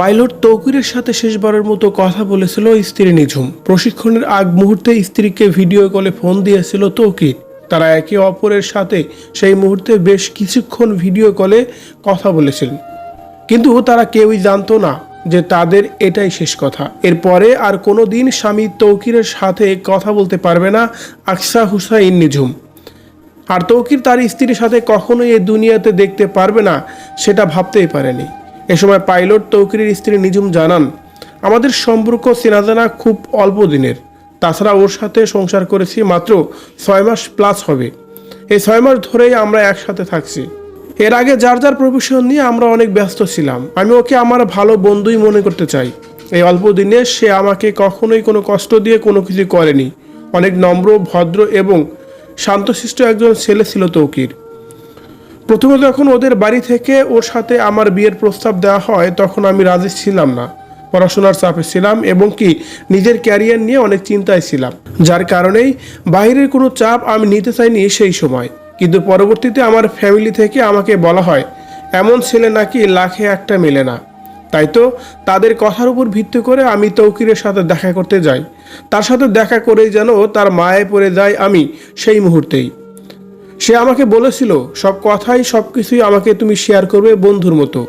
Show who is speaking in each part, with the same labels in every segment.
Speaker 1: Pilot তৌকিরের সাথে শেষবারের মতো কথা বলেছিল স্ত্রী নিঝুম। প্রশিক্ষণের আগ মুহূর্তে স্ত্রীকে ভিডিও কলে ফোন দিয়েছিল তৌকির। তারা একে অপরের সাথে সেই মুহূর্তে বেশ কিছুক্ষণ ভিডিও কলে কথা বলেছিলেন কিন্তু তারা কেউই জানতো না যে তাদের এটাই শেষ কথা। এরপরে আর কোনো দিন স্বামী তৌকিরের সাথে কথা বলতে পারবে না আকসা হুসাইন নিঝুম। আর তৌকির তার স্ত্রীর সাথে কখনোই এই দুনিয়াতে দেখতে পারবে না, সেটা ভাবতেই পারেনি। এ সময় পাইলট তৌকিরের স্ত্রী নিজুম জানান, আমাদের সম্পর্ক চেনাজানা খুব অল্প দিনের। তাছাড়া ওর সাথে সংসার করেছি মাত্র ছয় মাস প্লাস হবে। এই ছয় মাস ধরেই আমরা একসাথে থাকছি। এর আগে যার যার প্রফেশন নিয়ে আমরা অনেক ব্যস্ত ছিলাম। আমি ওকে আমার ভালো বন্ধুই মনে করতে চাই। এই অল্প দিনে সে আমাকে কখনোই কোনো কষ্ট দিয়ে কোনো কিছু করেনি। অনেক নম্র, ভদ্র এবং শান্তশিষ্ট একজন ছেলে ছিল তৌকির। প্রথমে যখন ওদের বাড়ি থেকে ওর সাথে আমার বিয়ের প্রস্তাব দেওয়া হয়, তখন আমি রাজি ছিলাম না। পড়াশোনার চাপে ছিলাম এবং কি নিজের ক্যারিয়ার নিয়ে অনেক চিন্তায় ছিলাম। যার কারণেই বাইরের কোনো চাপ আমি নিতে চাইনি সেই সময়। কিন্তু পরবর্তীতে আমার ফ্যামিলি থেকে আমাকে বলা হয়, এমন ছেলে নাকি লাখে একটা মেলে না। তাই তো তাদের কথার উপর ভিত্তি করে আমি তৌকিরের সাথে দেখা করতে যাই। তার সাথে দেখা করে যেন তার মায়ে পড়ে যায় আমি সেই মুহূর্তেই। সে আমাকে বলেছিল, সব কথাই সব কিছুই আমাকে তুমি শেয়ার করবে বন্ধুর মতো।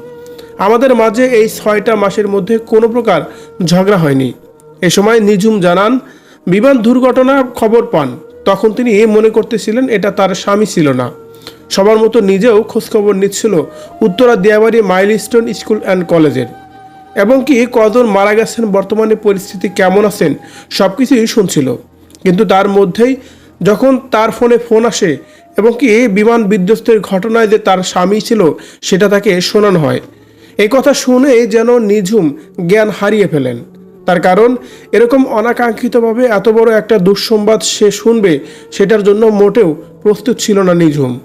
Speaker 1: আমাদের মাঝে এই ছয়টা মাসের মধ্যে কোনো প্রকার ঝগড়া হয়নি। এ সময় নিঝুম জানান, বিমান দুর্ঘটনার খবর পান। তখন তিনি এ মনে করতেছিলেন, এটা তার স্বামী ছিল না। সবার মতো নিজেও খোঁজখবর নিচ্ছিল Uttara Diabari Milestone school and কলেজের। এবং কি কজন মারা গেছেন, বর্তমানে পরিস্থিতি কেমন আছেন সব কিছুই শুনছিল। কিন্তু তার মধ্যেই যখন তার ফোনে ফোন আসে এবং কি বিমান বিধ্বস্তের ঘটনায় যে তার স্বামী ছিল, সেটা তাকে শোনানো হয়। এই কথা শুনে যেন নিঝুম জ্ঞান হারিয়ে ফেলেন। তার কারণ, এরকম অনাকাঙ্ক্ষিতভাবে এত বড় একটা দুঃসংবাদ সে শুনবে, সেটার জন্য মোটেও প্রস্তুত ছিল না নিঝুম।